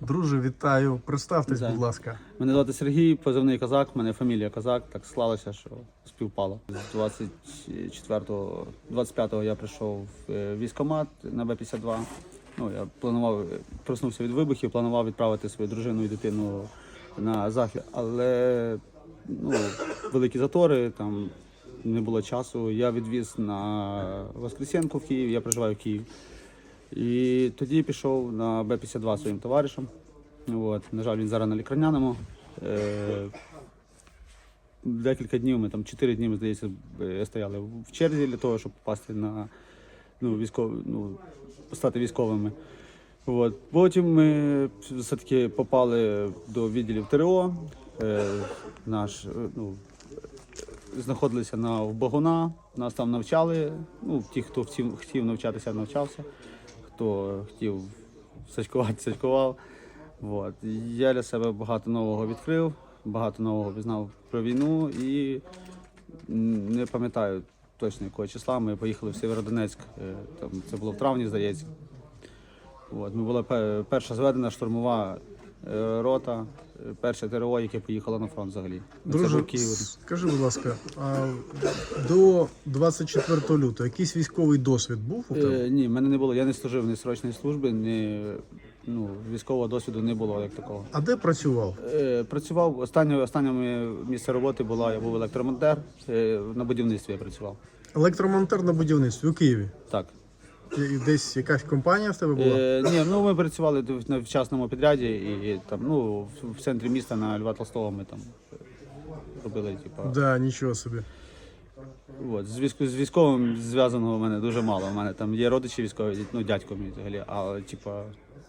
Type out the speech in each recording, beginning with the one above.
Друже, вітаю. Представтесь, будь ласка. Мене звати Сергій, позивний козак, мене фамілія Козак. Так склалося, що співпало. З 24-го, 25-го я прийшов в е, військкомат на Б-52. Ну, я планував, е, проснувся від вибухів, планував відправити свою дружину і дитину на захід, але ну, великі затори, там не було часу. Я відвіз на Воскресенку в Київ, я проживаю в Києві. І тоді пішов на Б-52 своїм товаришем. От. На жаль, він зараз на лікарняному. Е, декілька днів ми там, чотири дні, здається, е, стояли в черзі для того, щоб попасти на ну, військов, ну, стати військовими. От. Потім ми все-таки попали до відділів ТРО. Е, наш, е, ну, знаходилися на в Богуна, нас там навчали. Ну, ті, хто хотів навчатися, навчався, хто хотів сачкувати, сачкував. От. Я для себе багато нового відкрив, багато нового пізнав про війну і не пам'ятаю точно якого числа. Ми поїхали в Сєвєродонецьк, е, там, це було в травні, здається. От. Ми була перша зведена штурмова е, рота, перше ТРО, яке поїхало на фронт взагалі. це Друже, був Київ. скажи, будь ласка, а до 24 лютого якийсь військовий досвід був у тебе? Е, ні, в мене не було. Я не служив ні срочної служби, ні ну, військового досвіду не було як такого. А де працював? Е, працював останнє, останнє місце роботи було, я був електромонтер. Е, на будівництві я працював. Електромонтер на будівництві у Києві. Так. І десь якась компанія в тебе була? Е, ні, ну ми працювали в- на вчасному підряді і там, ну, в, в центрі міста на Льва Толстого ми там робили, типа. Да, нічого собі. От, з, військ, з військовим зв'язаного в мене дуже мало. У мене там є родичі військові, ну дядько мій взагалі, але типа.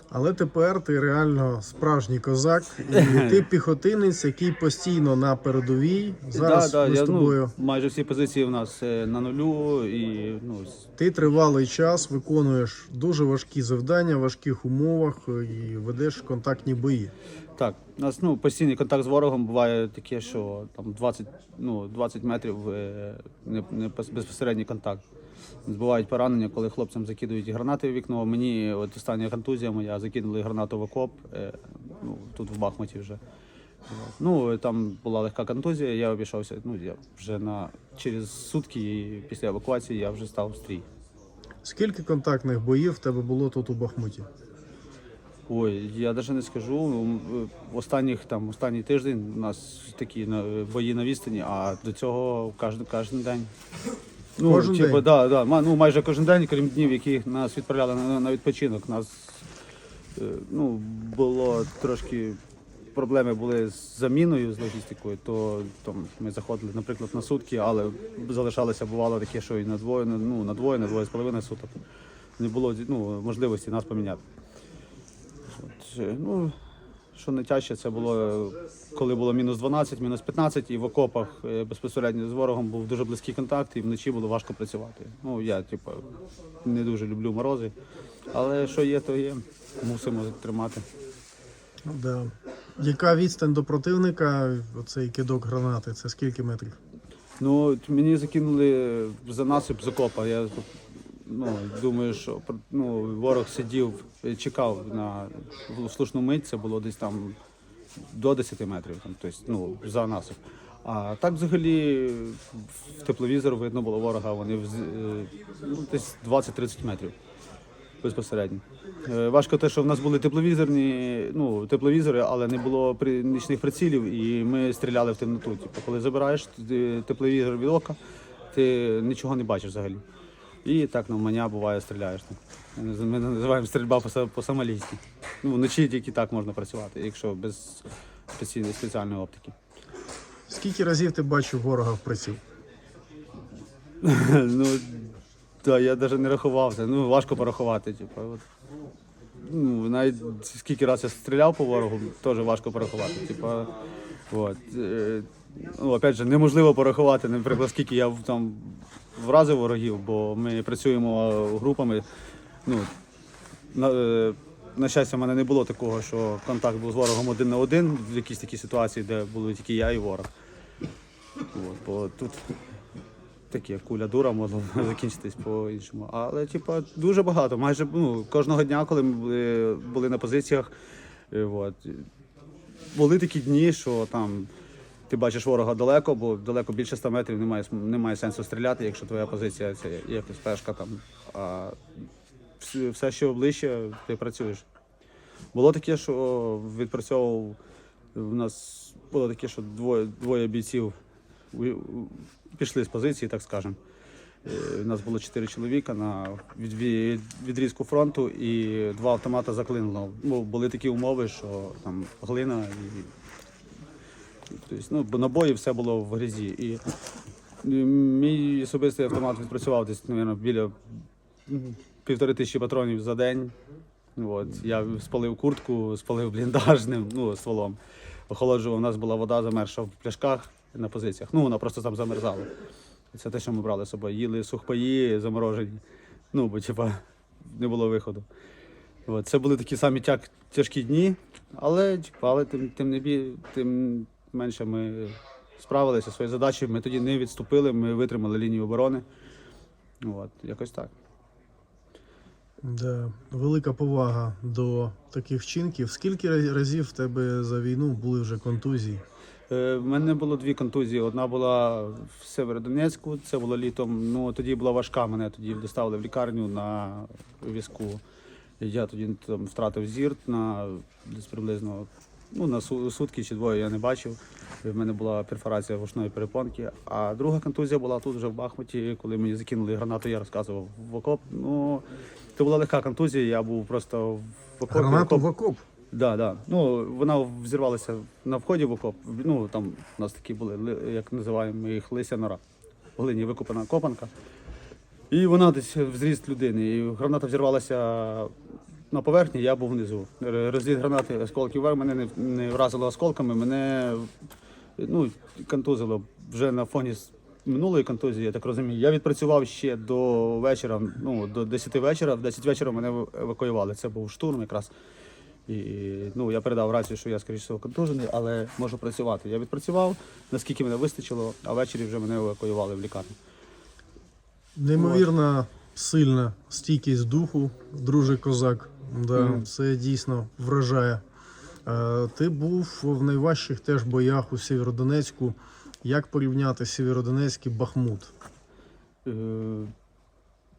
Але тепер ти реально справжній козак, і ти піхотинець, який постійно на передовій. Зараз да, да, ми з тобою. ну, майже всі позиції в нас е, на нулю і ну, Ти тривалий час виконуєш дуже важкі завдання в важких умовах е, і ведеш контактні бої. Так, у нас ну, постійний контакт з ворогом буває таке, що там 20, ну, 20 метрів е, не, не безпосередній контакт. Бувають поранення, коли хлопцям закидують гранати в вікно. Мені от остання контузія моя закинули гранату в окоп, е, ну, тут в Бахмуті вже. Ну, там була легка контузія, я обійшовся. Ну, я вже на, через сутки і після евакуації я вже став стрій. Скільки контактних боїв в тебе було тут у Бахмуті? Ой, я навіть не скажу. Е, Останніх там останній тиждень у нас такі бої на відстані, а до цього кожен, кожен день. Ну, Кожен типу, день? Да, да, ну, майже кожен день, крім днів, які нас відправляли на, на відпочинок. Нас е, ну, було трошки проблеми були з заміною, з логістикою, то там, ми заходили, наприклад, на сутки, але залишалося бувало таке, що і на двоє, на- ну, на двоє, на двоє з половиною суток. Не було ну, можливості нас поміняти. От, ну, що найтяжче, це було, коли було мінус 12, мінус 15, і в окопах е, безпосередньо з ворогом був дуже близький контакт, і вночі було важко працювати. Ну, я, типу, не дуже люблю морози, але що є, то є. Мусимо тримати. Ну, Да. Яка відстань до противника? Оцей кидок гранати? Це скільки метрів? Ну, мені закинули за насип з окопа. Я ну, думаю, що ну, ворог сидів, е, чекав на слушну мить, це було десь там до 10 метрів, там, тобто, ну, за насип. А так взагалі в тепловізор видно було ворога, вони е, ну, десь 20-30 метрів безпосередньо. Е, Важко те, що в нас були тепловізорні, ну, тепловізори, але не було при, нічних прицілів, і ми стріляли в темноту. Типу, коли забираєш тепловізор від ока, ти нічого не бачиш взагалі. І так навмання буває, стріляєш. Ми називаємо стрільба по- по-сомалійськи. Ну, вночі тільки так можна працювати, якщо без спеціальної, спеціальної оптики. Скільки разів ти бачив ворога в приціл? ну, так, я навіть не рахував це. Ну, важко порахувати. Типу, от. Ну, навіть скільки разів я стріляв по ворогу, теж важко порахувати. Типу, от. Ну, опять же, неможливо порахувати, наприклад, скільки я там вразив ворогів, бо ми працюємо групами. Ну, на, е, на щастя, в мене не було такого, що контакт був з ворогом один на один в якійсь такій ситуації, де були тільки я і ворог. От, бо тут таке куля дура може закінчитись по-іншому. Але, типа, дуже багато. Майже ну, кожного дня, коли ми були, були на позиціях, Е, От. Були такі дні, що там ти бачиш ворога далеко, бо далеко більше 100 метрів немає, немає сенсу стріляти, якщо твоя позиція це якась пешка там. А все, що ближче, ти працюєш. Було таке, що відпрацьовував. У нас було таке, що двоє, двоє бійців пішли з позиції, так скажемо. Е, У нас було чотири чоловіка на від- від- відрізку фронту і два автомата заклинуло. Ну, були такі умови, що там глина і тобто, ну, бо набої все було в грязі. І, мій особистий автомат відпрацював десь, мабуть, біля півтори тисячі патронів за день. От, я спалив куртку, спалив бліндаж ним, ну, стволом. Охолоджував, у нас була вода замерша в пляшках на позиціях. Ну, вона просто там замерзала. Це те, що ми брали з собою. Їли сухпаї заморожені. Ну, бо типа не було виходу. От, це були такі самі тяжкі дні, але, типа, але тим, тим, не бі, тим менше ми справилися своєю задачею. Ми тоді не відступили, ми витримали лінію оборони. От, якось так. Да. Велика повага до таких вчинків. Скільки разів в тебе за війну були вже контузії? Е, В мене було дві контузії. Одна була в Северодонецьку, це було літом. Ну тоді була важка. Мене тоді доставили в лікарню на візку. Я тоді там втратив зір на десь приблизно ну, на сутки чи двоє я не бачив. В мене була перфорація вушної перепонки. А друга контузія була тут вже в Бахмуті, коли мені закинули гранату, я розказував в окоп. Ну, це була легка контузія, я був просто в окопі. Гранату окоп- в окоп. Да, да. Ну, вона взірвалася на вході в окоп. Ну, там у нас такі були, як називаємо їх лися нора. В глині викопана копанка. І вона десь в зріст людини. І граната взірвалася на поверхні, я був внизу. Розліт гранати осколків вверх, мене не, не вразило осколками, мене ну, контузило вже на фоні минулої контузії, я так розумію. Я відпрацював ще до вечора, ну, до 10 вечора. В 10 вечора мене евакуювали. Це був штурм якраз. І ну, я передав рацію, що я, скоріш всього, контужений, але можу працювати. Я відпрацював, наскільки мене вистачило, а ввечері вже мене евакуювали в лікарню. Неймовірна сильна стійкість духу, друже козак. Да, Мгм. Це дійсно вражає. Е, Ти був в найважчих теж боях у Сєвєродонецьку. Як порівняти Сєвєродонецьк і Бахмут? Е,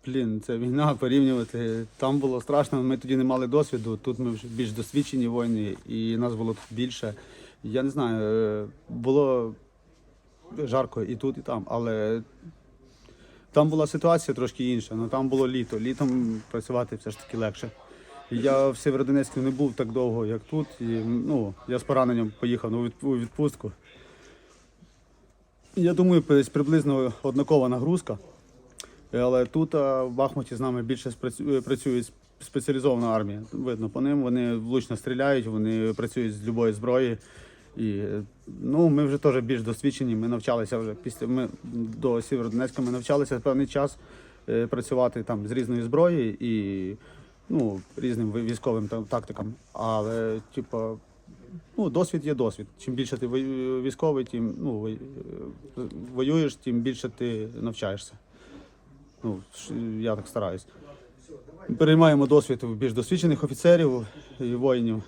Блін, це війна порівнювати. Там було страшно, ми тоді не мали досвіду. Тут ми вже більш досвідчені воїни, і нас було тут більше. Я не знаю, е, було жарко і тут, і там, але там була ситуація трошки інша. Ну там було літо. Літом працювати все ж таки легше. Я в Сєвєродонецьку не був так довго, як тут. І, ну, я з пораненням поїхав у відпустку. Я думаю, приблизно однакова нагрузка. Але тут в Бахмуті з нами більше працює спеціалізована армія. Видно по ним, вони влучно стріляють, вони працюють з любої зброї. І ну, ми вже теж більш досвідчені. Ми навчалися вже після ми до Сєвєродонецька ми навчалися певний час е, працювати там з різної зброї і ну, різним військовим тактикам. Але, типу, ну, досвід є досвід. Чим більше ти військовий, тим ну, воюєш, тим більше ти навчаєшся. Ну, я так стараюсь. Переймаємо досвід у більш досвідчених офіцерів і воїнів,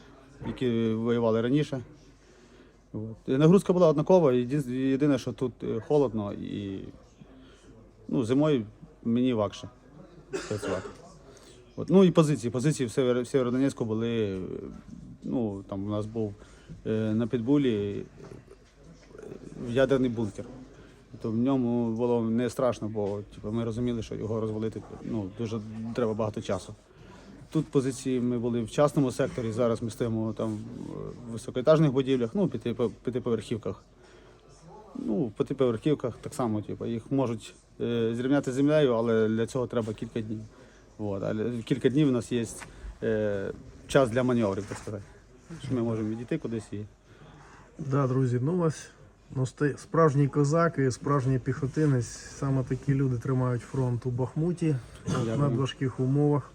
які воювали раніше. От. Нагрузка була однакова. Єдине, що тут е, холодно і ну, зимою мені важче працювати. От. Ну і позиції. Позиції в, Север, в Сєвєродонецьку були. е, Ну, там у нас був е, на підбулі е, ядерний бункер. То в ньому було не страшно, бо типу, ми розуміли, що його розвалити ну, дуже треба багато часу. Тут позиції ми були в частному секторі, зараз ми стоїмо там в високоетажних будівлях, ну, п'яти, п'ятиповерхівках. Ну, в п'ятиповерхівках так само, типу, їх можуть е, зрівняти з землею, але для цього треба кілька днів. От, але кілька днів у нас є е, час для маневрів, так сказати. Що ми можемо відійти кудись і Да, друзі, ну ось ну, справжній козак і справжній піхотинець. Саме такі люди тримають фронт у Бахмуті Дякую. надважких умовах,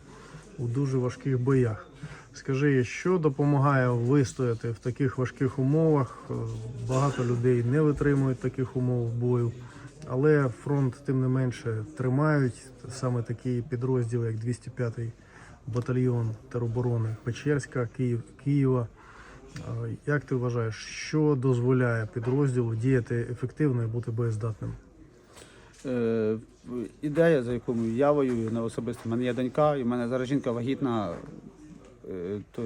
у дуже важких боях. Скажи, що допомагає вистояти в таких важких умовах? Е, Багато людей не витримують таких умов бою, але фронт тим не менше тримають саме такі підрозділи, як 205-й батальйон тероборони Печерська, Київ, Києва. Як ти вважаєш, що дозволяє підрозділу діяти ефективно і бути боєздатним? Е, ідея, за яку я воюю на особисто. У мене є донька, і в мене зараз жінка вагітна. Е, то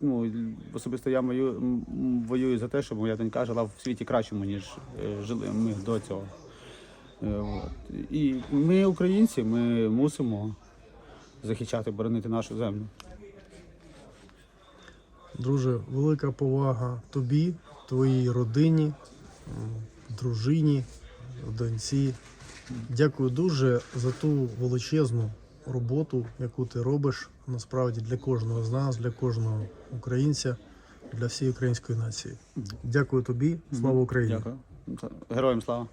ну, особисто я мою, воюю за те, щоб моя донька жила в світі кращому, ніж е, жили ми до цього. Е, от. І ми, українці, ми мусимо захищати, боронити нашу землю. Друже, велика повага тобі, твоїй родині, дружині, доньці. Дякую дуже за ту величезну роботу, яку ти робиш насправді для кожного з нас, для кожного українця, для всієї української нації. Дякую тобі, слава Україні! Дякую. Героям слава.